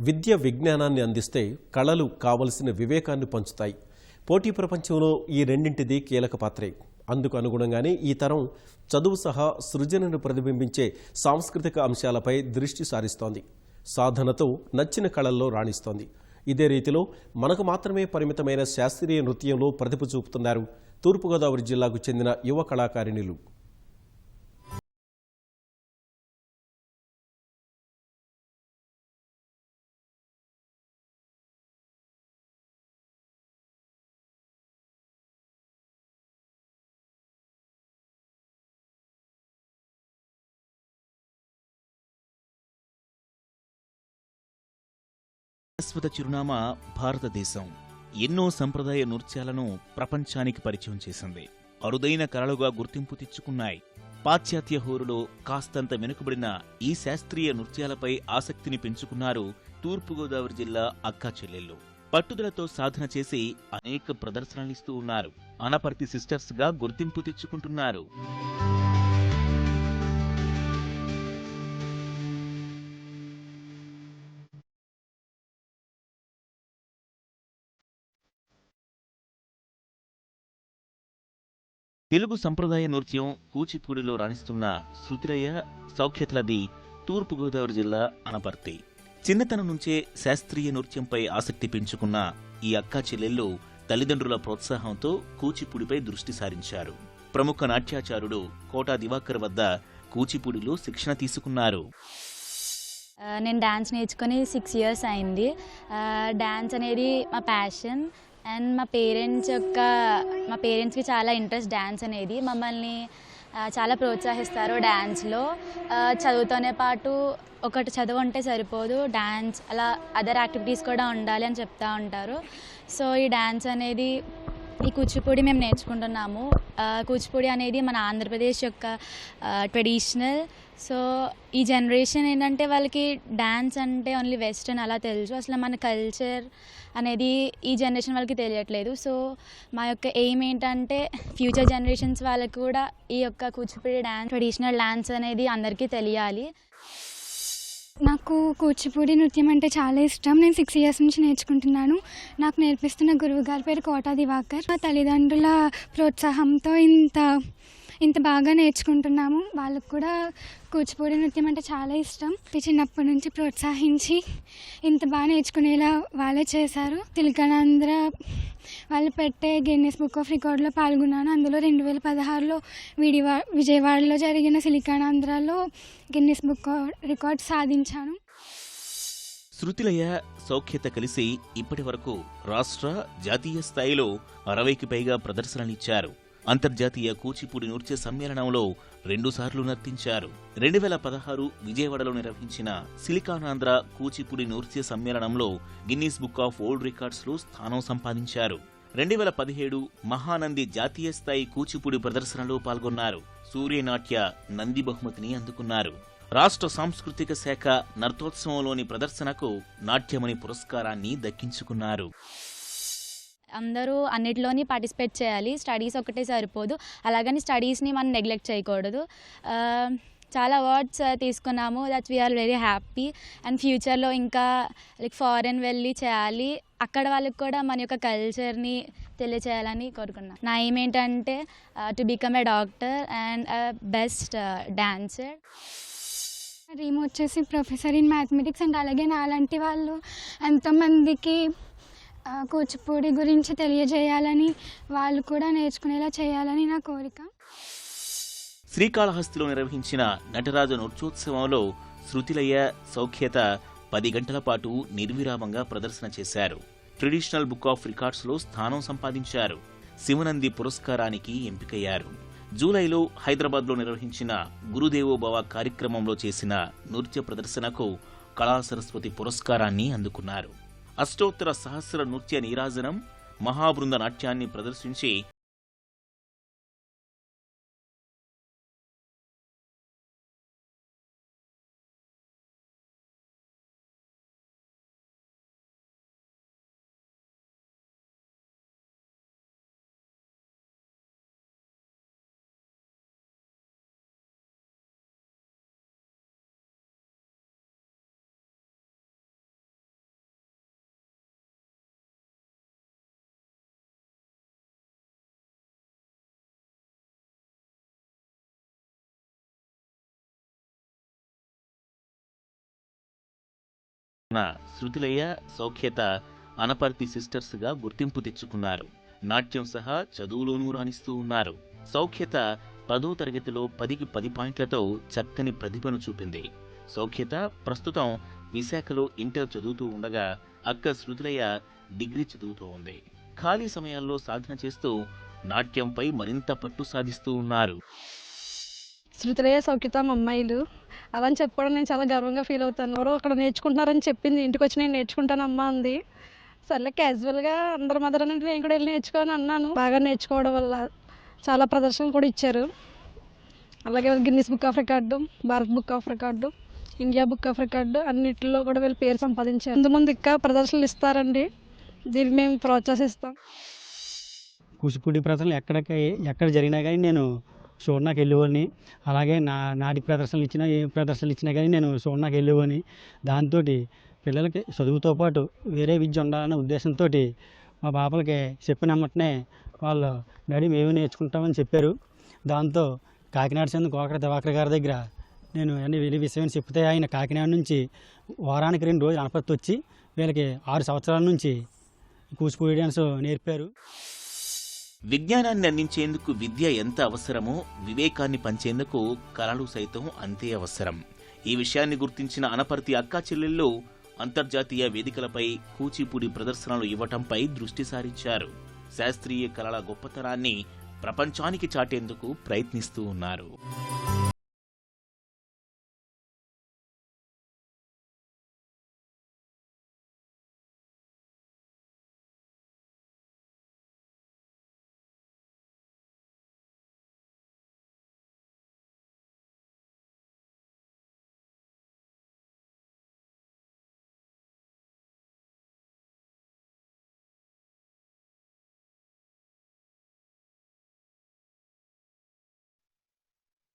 విద్య విజ్ఞానాన్ని అందిస్తే కళలు కావలసిన వివేకాన్ని పంచుతాయి. పోటీ ప్రపంచంలో ఈ రెండింటిది కీలక పాత్రే. అందుకు అనుగుణంగానే ఈ తరం చదువు సహా సృజనను ప్రతిబింబించే సాంస్కృతిక అంశాలపై దృష్టి సారిస్తోంది. సాధనతో నచ్చిన కళల్లో రాణిస్తోంది. ఇదే రీతిలో మనకు మాత్రమే పరిమితమైన శాస్త్రీయ నృత్యంలో ప్రతిభ చూపుతున్నారు తూర్పుగోదావరి జిల్లాకు చెందిన యువ కళాకారిణులు. శాశ్వత చిరునామా భారతదేశం. ఎన్నో సంప్రదాయ నృత్యాలను ప్రపంచానికి పరిచయం చేసింది. అరుదైన కళలుగా గుర్తింపు తెచ్చుకున్నాయి. పాశ్చాత్య హోరులో కాస్తంత వెనుకబడిన ఈ శాస్త్రీయ నృత్యాలపై ఆసక్తిని పెంచుకున్నారు తూర్పుగోదావరి జిల్లా అక్కా చెల్లెళ్ళు. పట్టుదలతో సాధన చేసి అనేక ప్రదర్శనలిస్తూ ఉన్నారు. అనపర్తి సిస్టర్స్గా గుర్తింపు తెచ్చుకుంటున్నారు. తెలుగు సంప్రదాయ నృత్యం కూచిపూడిలో రాణిస్తున్న శృతిరయ్య సౌఖ్యతలది తూర్పుగోదావరి జిల్లా అనపర్తి. చిన్నతనం నుంచే శాస్త్రీయ నృత్యంపై ఆసక్తి పెంచుకున్న ఈ అక్కా చెల్లెళ్ళు తల్లిదండ్రుల ప్రోత్సాహంతో కూచిపూడిపై దృష్టి సారించారు. ప్రముఖ నాట్యాచారుడు కోటా దివాకర్ వద్ద కూచిపూడిలో శిక్షణ తీసుకున్నారు. నేను డ్యాన్స్ నేర్చుకొని సిక్స్ ఇయర్స్ అయింది. డ్యాన్స్ అనేది మా ప్యాషన్. అండ్ మా పేరెంట్స్ యొక్క మా పేరెంట్స్కి చాలా ఇంట్రెస్ట్ డ్యాన్స్ అనేది. మమ్మల్ని చాలా ప్రోత్సహిస్తారు డ్యాన్స్లో చదువుతోనే పాటు ఒకటి చదువు ఉంటే సరిపోదు. డ్యాన్స్ అలా అదర్ యాక్టివిటీస్ కూడా ఉండాలి అని చెప్తా ఉంటారు. సో ఈ డ్యాన్స్ అనేది ఈ కూచిపూడి మేము నేర్చుకుంటున్నాము. కూచిపూడి అనేది మన ఆంధ్రప్రదేశ్ యొక్క ట్రెడిషనల్ సో ఈ జనరేషన్ ఏంటంటే వాళ్ళకి డ్యాన్స్ అంటే ఓన్లీ వెస్ట్రన్ అలా తెలుసు. అసలు మన కల్చర్ అనేది ఈ జనరేషన్ వాళ్ళకి తెలియట్లేదు. సో మా యొక్క ఎయిమ్ ఏంటంటే ఫ్యూచర్ జనరేషన్స్ వాళ్ళకి కూడా ఈ యొక్క కూచిపూడి డ్యాన్స్ ట్రెడిషనల్ డ్యాన్స్ అనేది అందరికీ తెలియాలి. నాకు కూచిపూడి నృత్యం అంటే చాలా ఇష్టం. నేను సిక్స్ ఇయర్స్ నుంచి నేర్చుకుంటున్నాను. నాకు నేర్పిస్తున్న గురువు గారి పేరు కోటా దివాకర్. మా తల్లిదండ్రుల ప్రోత్సాహంతో ఇంత ఇంత బాగా నేర్చుకుంటున్నాము. వాళ్ళకు కూడా కూచిపూడి నృత్యం అంటే చాలా ఇష్టం. చిన్నప్పటి నుంచి ప్రోత్సహించి ఇంత బాగా నేర్చుకునేలా వాళ్ళే చేశారు. తిలకానంద్ర వాళ్ళు పెట్టే గిన్నెస్ బుక్ ఆఫ్ రికార్డులో పాల్గొన్నాను. అందులో రెండు వేల పదహారులో విడివా విజయవాడలో జరిగిన సిలికానాంధ్రలో గిన్నెస్ బుక్ రికార్డ్ సాధించాను. శృతిలయ సౌఖ్యత కలిసి ఇప్పటి వరకు రాష్ట్ర జాతీయ స్థాయిలో అరవైకి పైగా ప్రదర్శనలిచ్చారు అంతర్జాతీయ కూచిపూడి నృత్య సమ్మేళనంలో రెండుసార్లు నర్తించారు. రెండు వేల పదహారు విజయవాడలో నిర్వహించిన సిలికానాంధ్ర కూచిపూడి నృత్య సమ్మేళనంలో గిన్నీస్ బుక్ ఆఫ్ ఓల్డ్ రికార్డ్స్లో స్థానం సంపాదించారు. రెండు వేల పదిహేడు మహానంది జాతీయ స్థాయి కూచిపూడి ప్రదర్శనలో పాల్గొన్నారు. సూర్యనాట్య నంది బహుమతిని అందుకున్నారు. రాష్ట్ర సాంస్కృతిక శాఖ నర్తోత్సవంలోని ప్రదర్శనకు నాట్యమణి పురస్కారాన్ని దక్కించుకున్నారు. అందరూ అన్నిటిలోని పార్టిసిపేట్ చేయాలి. స్టడీస్ ఒకటే సరిపోదు. అలాగని స్టడీస్ని మనం నెగ్లెక్ట్ చేయకూడదు. చాలా అవార్డ్స్ uh, తీసుకున్నాము that we are very happy and ఫ్యూచర్లో ఇంకా లైక్ ఫారెన్ వెళ్ళి చేయాలి. అక్కడ వాళ్ళకి కూడా మన యొక్క కల్చర్ని తెలియచేయాలని కోరుకున్నాను నా ఏం ఏంటంటే to become a doctor and best dancer dream వచ్చేసి ప్రొఫెసర్ ఇన్ మ్యాథమెటిక్స్ అండ్ అలాగే నాలాంటి వాళ్ళు ఎంతోమందికి కూచిపూడి గురించి తెలియజేయాలని వాళ్ళు కూడా నేర్చుకునేలా చేయాలని నా కోరిక. శ్రీకాళహస్తిలో నిర్వహించిన నటరాజు నృత్యోత్సవంలో శృతిలయ సౌఖ్యత పది గంటల పాటు నిర్విరామంగా ప్రదర్శన చేశారు. ట్రెడిషనల్ బుక్ ఆఫ్ రికార్డ్స్లో స్థానం సంపాదించారు. శివనంది పురస్కారానికి ఎంపికయ్యారు. జూలైలో హైదరాబాద్లో నిర్వహించిన గురుదేవోభవ కార్యక్రమంలో చేసిన నృత్య ప్రదర్శనకు కళా సరస్వతి పురస్కారాన్ని అందుకున్నారు. అష్టోత్తర సహస్ర నృత్య నీరాజనం మహాబృంద నాట్యాన్ని ప్రదర్శించి శృతిలయ సౌఖ్యత అనపర్తి సిస్టర్స్గా గుర్తింపు తెచ్చుకున్నారు. నాట్యం సహా చదువులోనూ రాణిస్తూ ఉన్నారు. సౌఖ్యత పదో తరగతిలో పదికి పది పాయింట్లతో చక్కని ప్రతిభను చూపింది. సౌఖ్యత ప్రస్తుతం విశాఖలో ఇంటర్ చదువుతూ ఉండగా అక్క శృతిలయ డిగ్రీ చదువుతూ ఉంది. ఖాళీ సమయాల్లో సాధన చేస్తూ నాట్యంపై మరింత పట్టు సాధిస్తూ ఉన్నారు. శృతిలయ సౌఖ్యత అమ్మాయిలు. అలా అని చెప్పుకోవడం నేను చాలా గర్వంగా ఫీల్ అవుతాను. ఎవరో అక్కడ నేర్చుకుంటున్నారని చెప్పింది. ఇంటికి వచ్చి నేను నేర్చుకుంటాను అమ్మా అంది. సర్లే క్యాజువల్గా అందరి మదర్ అనేది నేను కూడా వెళ్ళి నేర్చుకోని అన్నాను. బాగా నేర్చుకోవడం వల్ల చాలా ప్రదర్శనలు కూడా ఇచ్చారు. అలాగే Guinness book of record Bharat book of record India book of record అన్నిటిలో కూడా వీళ్ళు పేరు సంపాదించారు. ముందు ముందు ఇంకా ప్రదర్శనలు ఇస్తారండి. దీన్ని మేము ప్రోత్సహిస్తాం. కూచిపూడి ప్రదర్శనలు ఎక్కడికి ఎక్కడ జరిగినా కానీ నేను చూడడానికి వెళ్ళేవాడిని. అలాగే నా నాటి ప్రదర్శనలు ఇచ్చినా ఏ ప్రదర్శనలు ఇచ్చినా కానీ నేను చూడడానికి వెళ్ళేవాడిని. దాంతో పిల్లలకి చదువుతో పాటు వేరే విద్య ఉండాలనే ఉద్దేశంతో మా పాపలకి చెప్పిన వెంటనే వాళ్ళు డాడీ మేము నేర్చుకుంటామని చెప్పారు. దాంతో కాకినాడ చెందిన కోకర దివాకర్ గారి దగ్గర నేను అన్ని వెళ్ళి విషయం చెప్తే ఆయన కాకినాడ నుంచి వారానికి రెండు రోజులు అనపత్తి వచ్చి వీళ్ళకి ఆరు సంవత్సరాల నుంచి కూచిపూడి డ్యాన్స్ నేర్పారు. విజ్ఞానాన్ని అందించేందుకు విద్య ఎంత అవసరమో వివేకాన్ని పంచేందుకు కళలు సైతం అంతే అవసరం. ఈ విషయాన్ని గుర్తించిన అనపర్తి అక్కా చెల్లెళ్ళు అంతర్జాతీయ వేదికలపై కూచిపూడి ప్రదర్శనలు ఇవ్వటంపై దృష్టి సారించారు. శాస్త్రీయ కళల గొప్పతనాన్ని ప్రపంచానికి చాటేందుకు ప్రయత్నిస్తూ ఉన్నారు.